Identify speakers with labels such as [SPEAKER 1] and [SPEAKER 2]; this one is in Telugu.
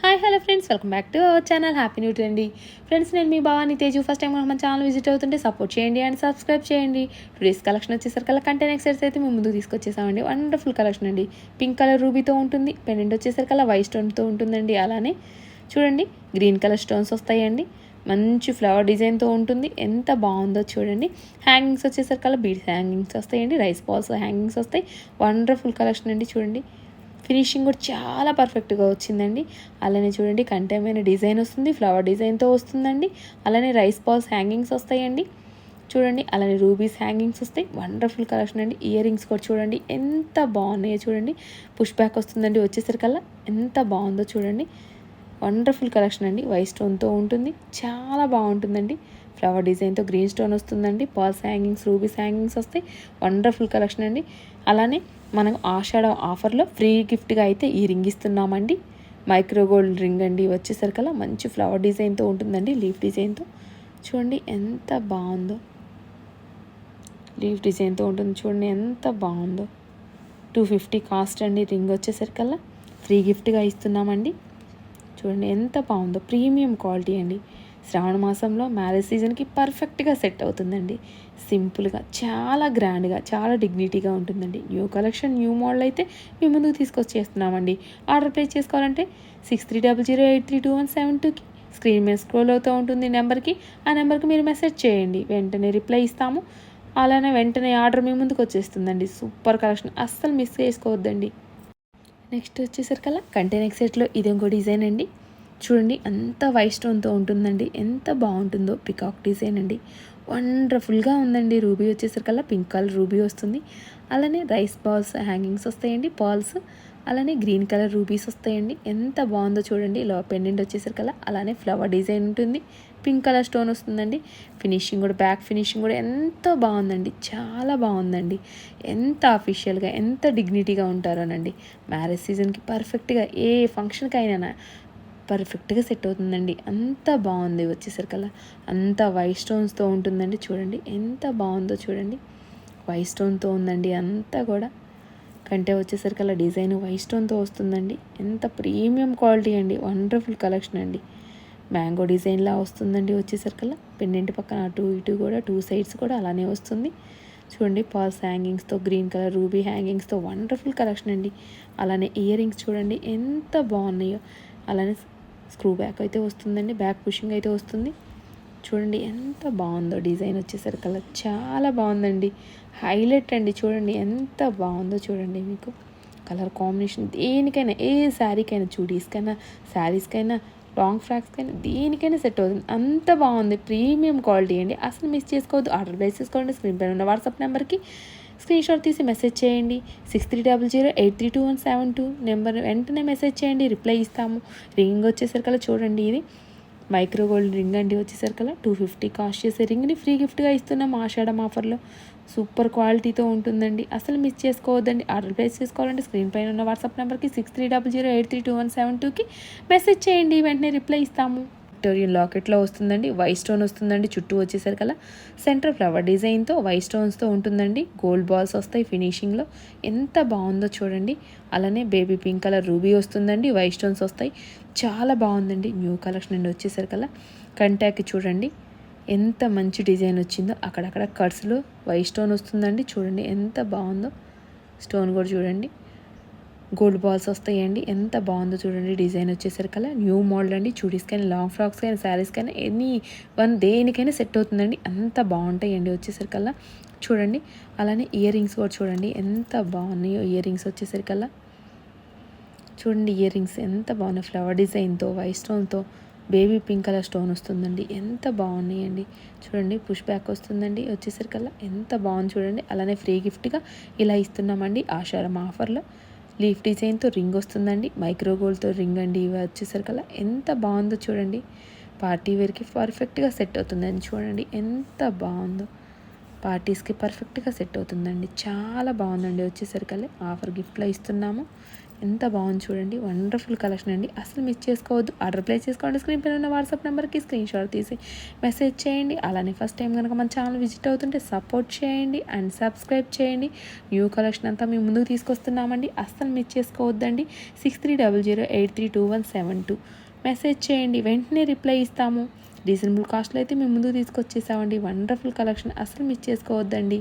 [SPEAKER 1] Hi hello friends welcome back to our channel happy new అండి. ఫ్రెండ్స్ నేను మీ భవాని తేజు. ఫస్ట్ టైం మన ఛానల్ విజిట్ అవుతుంటే సపోర్ట్ చేయండి అండ్ సబ్స్క్రైబ్ చేయండి. టుడేస్ కలెక్షన్ వచ్చేసరికల్లా కంటెన్ ఎక్సైట్స్ అయితే మేము ముందుకు తీసుకొచ్చేసామండి. వండర్ఫుల్ కలెక్షన్ అండి. పింక్ కలర్ రూబీతో ఉంటుంది. పెండెంట్ వచ్చేసరికి వైట్ స్టోన్తో ఉంటుందండి. అలానే చూడండి గ్రీన్ కలర్ స్టోన్స్ వస్తాయండి. మంచి ఫ్లవర్ డిజైన్తో ఉంటుంది. ఎంత బాగుందో చూడండి. హ్యాంగింగ్స్ వచ్చేసరికి బీడ్స్ హ్యాంగింగ్స్ వస్తాయండి. రైస్ బాల్స్ హ్యాంగింగ్స్ వస్తాయి. వండర్ఫుల్ కలెక్షన్ అండి చూడండి. ఫినిషింగ్ కూడా చాలా పర్ఫెక్ట్గా వచ్చిందండి. అలానే చూడండి కంటెమైన డిజైన్ వస్తుంది ఫ్లవర్ డిజైన్తో వస్తుందండి. అలానే రైస్ బాల్స్ హ్యాంగింగ్స్ వస్తాయండి. చూడండి అలానే రూబీస్ హ్యాంగింగ్స్ వస్తాయి. వండర్ఫుల్ కలెక్షన్ అండి. ఇయర్ రింగ్స్ కూడా చూడండి ఎంత బాగున్నాయో చూడండి. పుష్ బ్యాక్ వస్తుందండి వచ్చేసరికల్లా. ఎంత బాగుందో చూడండి. వండర్ఫుల్ కలెక్షన్ అండి. వైట్ స్టోన్తో ఉంటుంది. చాలా బాగుంటుందండి. ఫ్లవర్ డిజైన్తో గ్రీన్ స్టోన్ వస్తుందండి. పాల్స్ హ్యాంగింగ్స్ రూబీస్ హ్యాంగింగ్స్ వస్తాయి. వండర్ఫుల్ కలెక్షన్ అండి. అలానే మనం ఆషాఢ ఆఫర్లో ఫ్రీ గిఫ్ట్గా అయితే ఈ రింగ్ ఇస్తున్నామండి. మైక్రో గోల్డ్ రింగ్ అండి. వచ్చేసరికల్లా మంచి ఫ్లవర్ డిజైన్తో ఉంటుందండి లీఫ్ డిజైన్తో. చూడండి ఎంత బాగుందో. లీఫ్ డిజైన్తో ఉంటుంది. చూడండి ఎంత బాగుందో. టూ ఫిఫ్టీ కాస్ట్ అండి రింగ్ వచ్చేసరికల్లా. ఫ్రీ గిఫ్ట్గా ఇస్తున్నామండి. చూడండి ఎంత బాగుందో. ప్రీమియం క్వాలిటీ అండి. శ్రావణ మాసంలో మ్యారేజ్ సీజన్కి పర్ఫెక్ట్గా సెట్ అవుతుందండి. సింపుల్గా చాలా గ్రాండ్గా చాలా డిగ్నిటీగా ఉంటుందండి. న్యూ కలెక్షన్ న్యూ మోడల్ అయితే మీ ముందుకు తీసుకొచ్చేస్తున్నామండి ఆర్డర్ ప్లేస్ చేసుకోవాలంటే six three double zero eight three two one seven టూకి స్క్రీన్ మీద స్క్రోల్ అవుతూ ఉంటుంది నెంబర్కి. ఆ నెంబర్కి మీరు మెసేజ్ చేయండి. వెంటనే రిప్లై ఇస్తాము. అలానే వెంటనే ఆర్డర్ మీ ముందుకు వచ్చేస్తుందండి. సూపర్ కలెక్షన్ అస్సలు మిస్ చేసుకోవద్దండి. నెక్స్ట్ వచ్చేసరికల్లా కంటైనర్ సెట్లో ఇది ఇంకో డిజైన్ అండి. చూడండి అంత వైట్ స్టోన్తో ఉంటుందండి. ఎంత బాగుంటుందో పికాక్ డిజైన్ అండి. వండర్ఫుల్గా ఉందండి. రూబీ వచ్చేసరికల్లా పింక్ కలర్ రూబీ వస్తుంది. అలానే రైస్ బాల్స్ హ్యాంగింగ్స్ వస్తాయండి పాల్స్. అలానే గ్రీన్ కలర్ రూబీస్ వస్తాయండి. ఎంత బాగుందో చూడండి. ఇలా పెండెంట్ వచ్చేసరికల్లా అలానే ఫ్లవర్ డిజైన్ ఉంటుంది. పింక్ కలర్ స్టోన్ వస్తుందండి. ఫినిషింగ్ కూడా బ్యాక్ ఫినిషింగ్ కూడా ఎంతో బాగుందండి. చాలా బాగుందండి. ఎంత అఫీషియల్గా ఎంత డిగ్నిటీగా ఉంటారోనండి. మ్యారేజ్ సీజన్కి పర్ఫెక్ట్గా ఏ ఫంక్షన్కి అయినా పర్ఫెక్ట్గా సెట్ అవుతుందండి. అంత బాగుంది వచ్చేసరికల్లా అంత వైట్ స్టోన్స్తో ఉంటుందండి. చూడండి ఎంత బాగుందో చూడండి. వైట్ స్టోన్తో ఉందండి అంతా కూడా. కంటే వచ్చేసరికల్లా డిజైన్ వైట్ స్టోన్తో వస్తుందండి. ఎంత ప్రీమియం క్వాలిటీ అండి. వండర్ఫుల్ కలెక్షన్ అండి. మ్యాంగో డిజైన్లా వస్తుందండి వచ్చేసరికల్లా పెండెంట్ పక్కన అటు ఇటు కూడా టూ సైడ్స్ కూడా అలానే వస్తుంది. చూడండి పాల్స్ హ్యాంగింగ్స్తో గ్రీన్ కలర్ రూబీ హ్యాంగింగ్స్తో వండర్ఫుల్ కలెక్షన్ అండి. అలానే ఇయర్ రింగ్స్ చూడండి ఎంత బాగున్నాయో. అలానే స్క్రూ బ్యాక్ అయితే వస్తుందండి బ్యాక్ పుషింగ్ అయితే వస్తుంది. చూడండి ఎంత బాగుందో డిజైన్ వచ్చేసరికి కలర్ చాలా బాగుందండి. హైలైట్ అండి చూడండి ఎంత బాగుందో చూడండి మీకు. కలర్ కాంబినేషన్ దేనికైనా ఏ శారీకైనా చూడీస్కైనా శారీస్కైనా లాంగ్ ఫ్రాక్స్కైనా దేనికైనా సెట్ అవుతుంది. అంత బాగుంది ప్రీమియం క్వాలిటీ అండి. అసలు మిస్ చేసుకోవద్దు. ఆర్డర్ ప్లేస్ చేసుకోండి స్క్రీన్ పైన ఉన్న వాట్సాప్ నెంబర్కి స్క్రీన్ షాట్ తీసి మెసేజ్ చేయండి. Six three double zero eight three two one seven two number వెంటనే మెసేజ్ చేయండి. రిప్లై ఇస్తాము. రింగ్ వచ్చేసరికల్లా చూడండి ఇది. మైక్రో గోల్డ్ రింగ్ అండి వచ్చేసరికల్లా. టూ ఫిఫ్టీ కాస్ట్ చేసే రింగ్ని ఫ్రీ గిఫ్ట్గా ఇస్తున్నాం ఆషాఢం ఆఫర్లో. సూపర్ క్వాలిటీతో ఉంటుందండి. అసలు మిస్ చేసుకోవద్దండి. ఆర్డర్ ప్లేస్ చేసుకోవాలంటే స్క్రీన్ పైన ఉన్న వాట్సాప్ నెంబర్కి six three double zero eight three two one seven టూకి మెసేజ్ చేయండి. వెంటనే రిప్లై ఇస్తాము. విక్టోరియన్ లాకెట్లో వస్తుందండి? వైట్ స్టోన్ వస్తుందండి. చుట్టూ వచ్చేసరికల్లా సెంటర్ ఫ్లవర్ డిజైన్తో వైట్ స్టోన్స్తో ఉంటుందండి. గోల్డ్ బాల్స్ వస్తాయి ఫినిషింగ్లో ఎంత బాగుందో చూడండి. అలానే బేబీ పింక్ కలర్ రూబీ వస్తుందండి. వైట్ స్టోన్స్ వస్తాయి. చాలా బాగుందండి. న్యూ కలెక్షన్ అండి వచ్చేసరికల్లా కంటాక్ చూడండి. ఎంత మంచి డిజైన్ వచ్చిందో. అక్కడక్కడ కట్స్లో వైట్ స్టోన్ వస్తుందండి. చూడండి ఎంత బాగుందో. స్టోన్ కూడా చూడండి. గోల్డ్ బాల్స్ వస్తాయండి. ఎంత బాగుందో చూడండి. డిజైన్ వచ్చేసరికల్లా న్యూ మోడల్ అండి. చూడీస్ కానీ లాంగ్ ఫ్రాక్స్ కానీ శారీస్ కానీ ఎనీ వన్ దేనికైనా సెట్ అవుతుందండి. అంత బాగుంటాయండి వచ్చేసరికల్లా చూడండి. అలానే ఇయర్ రింగ్స్ కూడా చూడండి. ఎంత బాగున్నాయో ఇయర్ రింగ్స్ వచ్చేసరికల్లా చూడండి ఇయర్ రింగ్స్ ఎంత బాగున్నాయి. ఫ్లవర్ డిజైన్తో వైట్ స్టోన్తో బేబీ పింక్ కలర్ స్టోన్ వస్తుందండి. ఎంత బాగున్నాయండి. చూడండి. పుష్ బ్యాక్ వస్తుందండి వచ్చేసరికల్లా ఎంత బాగుంది చూడండి. అలానే ఫ్రీ గిఫ్ట్గా ఇలా ఇస్తున్నామండి. ఆషారం ఆఫర్లో. లీఫ్ డిజైన్తో రింగ్ వస్తుందండి. మైక్రో గోల్డ్తో రింగ్ అండి. ఇవి వచ్చేసరికల్లా ఎంత బాగుందో చూడండి. పార్టీ వేర్కి పర్ఫెక్ట్గా సెట్ అవుతుందండి చూడండి. ఎంత బాగుందో. పార్టీస్కి పర్ఫెక్ట్గా సెట్ అవుతుందండి. చాలా బాగుందండి. వచ్చేసరికల్లా ఆఫర్ గిఫ్ట్లో ఇస్తున్నాము. ఎంత బాగుంది చూడండి. వండర్ఫుల్ కలెక్షన్ అండి. అసలు మిస్ చేసుకోవద్దు. ఆర్డర్ ప్లేస్ చేసుకోండి. స్క్రీన్ పైన ఉన్న వాట్సాప్ నెంబర్కి స్క్రీన్ షాట్ తీసి మెసేజ్ చేయండి. అలానే ఫస్ట్ టైం కనుక మన ఛానల్ విజిట్ అవుతుంటే సపోర్ట్ చేయండి అండ్ సబ్స్క్రైబ్ చేయండి. న్యూ కలెక్షన్ అంతా మేము ముందుకు తీసుకొస్తున్నామండి. అస్సలు మిస్ చేసుకోవద్దండి. Six three double zero eight three two one seven two message చేయండి. వెంటనే రిప్లై ఇస్తాము. రీజనబుల్ కాస్ట్లో అయితే మేము ముందుకు తీసుకొచ్చేసామండి. వండర్ఫుల్ కలెక్షన్ అసలు మిస్ చేసుకోవద్దండి.